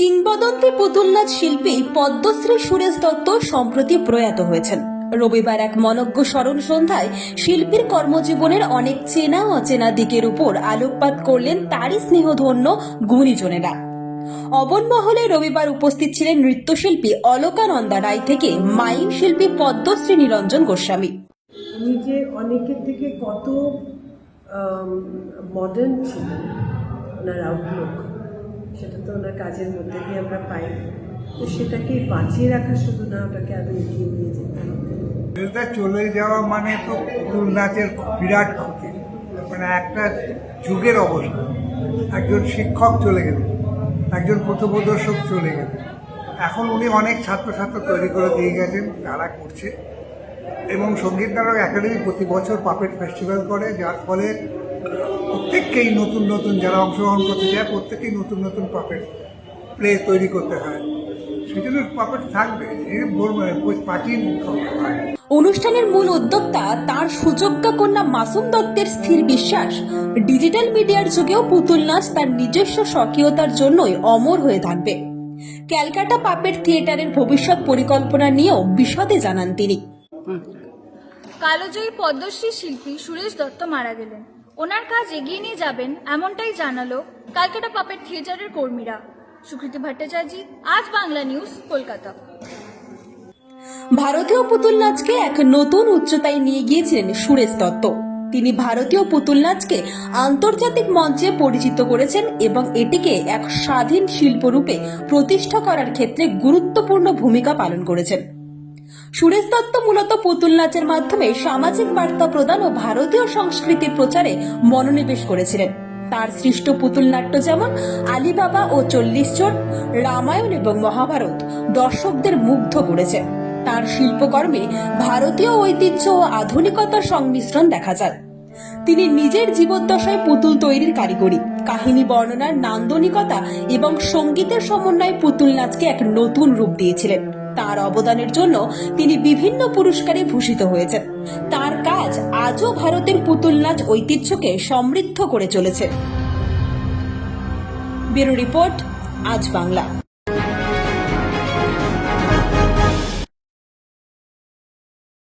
কিংবদন্তি পুতুল নাচ শিল্পী পদ্মশ্রী সুরেশ দত্ত সম্প্রতি প্রয়াত হয়েছেন। রবিবার এক মনজ্ঞ স্মরণ সন্ধ্যায় শিল্পীর কর্মজীবনের অনেক চেনা অচেনা দিকের উপর আলোকপাত করলেন তারই স্নেহধন্য গুণীজনেরা। অবন মহলে রবিবার উপস্থিত ছিলেন নৃত্যশিল্পী অলকানন্দা রায় থেকে মাইম শিল্পী পদ্মশ্রী নিরঞ্জন গোস্বামী। উনি যে অনেকের থেকে কত মডার্ন ছিলেন, ওনার আউটলুক সেটা তো ওনার কাজের মধ্যে দিয়ে আমরা পাই। তো সেটাকে বাঁচিয়ে রাখা শুধু না, ওটাকে আরও এগিয়ে নিয়ে যেতে হবে। চলে যাওয়া মানে তো পুতুল নাচের বিরাট ক্ষতি। মানে একটা যুগের অবস্থা। একজন শিক্ষক চলে গেলেন, একজন পথপ্রদর্শক চলে গেলেন। এখন উনি অনেক ছাত্রছাত্র তৈরি করে দিয়ে গেছেন, তারা করছে। এবং সংগীত নাটক একাডেমি প্রতি বছর পাপেট ফেস্টিভ্যাল করে, যার ফলে প্রত্যেককেই নতুন নতুন যারা অংশগ্রহণ করতে যায় প্রত্যেকেই নতুন নতুন পাপেট প্লে তৈরি করতে হয়। সেই পাপেট থাকবে। প্রাচীন অনুষ্ঠানের মূল উদ্যোক্তা তার সুযোগ্যা কন্যা মাসুম দত্তের স্থির বিশ্বাস ডিজিটাল মিডিয়ার যুগেও পুতুল নাচ তার নিজস্ব স্বকীয়তার জন্যই অমর হয়ে থাকবে। ক্যালকাটা পাপেট থিয়েটারের ভবিষ্যৎ পরিকল্পনা নিয়েও বিশদে জানান তিনি। কালোজয়ী পদ্মশ্রী শিল্পী সুরেশ দত্ত মারা গেলেন। ওনার কাজ এগিয়ে নিয়ে যাবেন এমনটাই জানালো ক্যালকাটা পাপেট থিয়েটারের কর্মীরা। সুকৃতি ভট্টাচার্য আজ বাংলা নিউজ, কলকাতা। ভারতীয় পুতুল নাচকে এক নতুন উচ্চতায় নিয়ে গিয়েছিলেন সুরেশ দত্ত। তিনি ভারতীয় পুতুল নাচকে আন্তর্জাতিক মঞ্চে পরিচিত করেছেন এবং এটিকে এক স্বাধীন শিল্পরূপে প্রতিষ্ঠা করার ক্ষেত্রে গুরুত্বপূর্ণ ভূমিকা পালন করেছেন। সুরেশ দত্ত মূলত পুতুল নাচের মাধ্যমে সামাজিক বার্তা প্রদান ও ভারতীয় সংস্কৃতির প্রচারে মনোনিবেশ করেছিলেন। তার সৃষ্ট পুতুল নাট্য যেমন আলিবাবা ও চল্লিশ জন রামায়ণ এবং মহাভারত দর্শকদের মুগ্ধ করেছে। তার শিল্পকর্মে ভারতীয় ঐতিহ্য ও আধুনিকতার সংমিশ্রণ দেখা যায়। তিনি নিজের জীবদ্দশায় পুতুল তৈরির কারিগরি, কাহিনী বর্ণনার নান্দনিকতা এবং সঙ্গীতের সমন্বয়ে পুতুল নাচকে এক নতুন রূপ দিয়েছিলেন। তার অবদানের জন্য তিনি বিভিন্ন পুরস্কারে ভূষিত হয়েছেন। তার কাজ আজও ভারতের পুতুল নাচ ঐতিহ্যকে সমৃদ্ধ করে চলেছে। ব্যুরো রিপোর্ট, আজ বাংলা।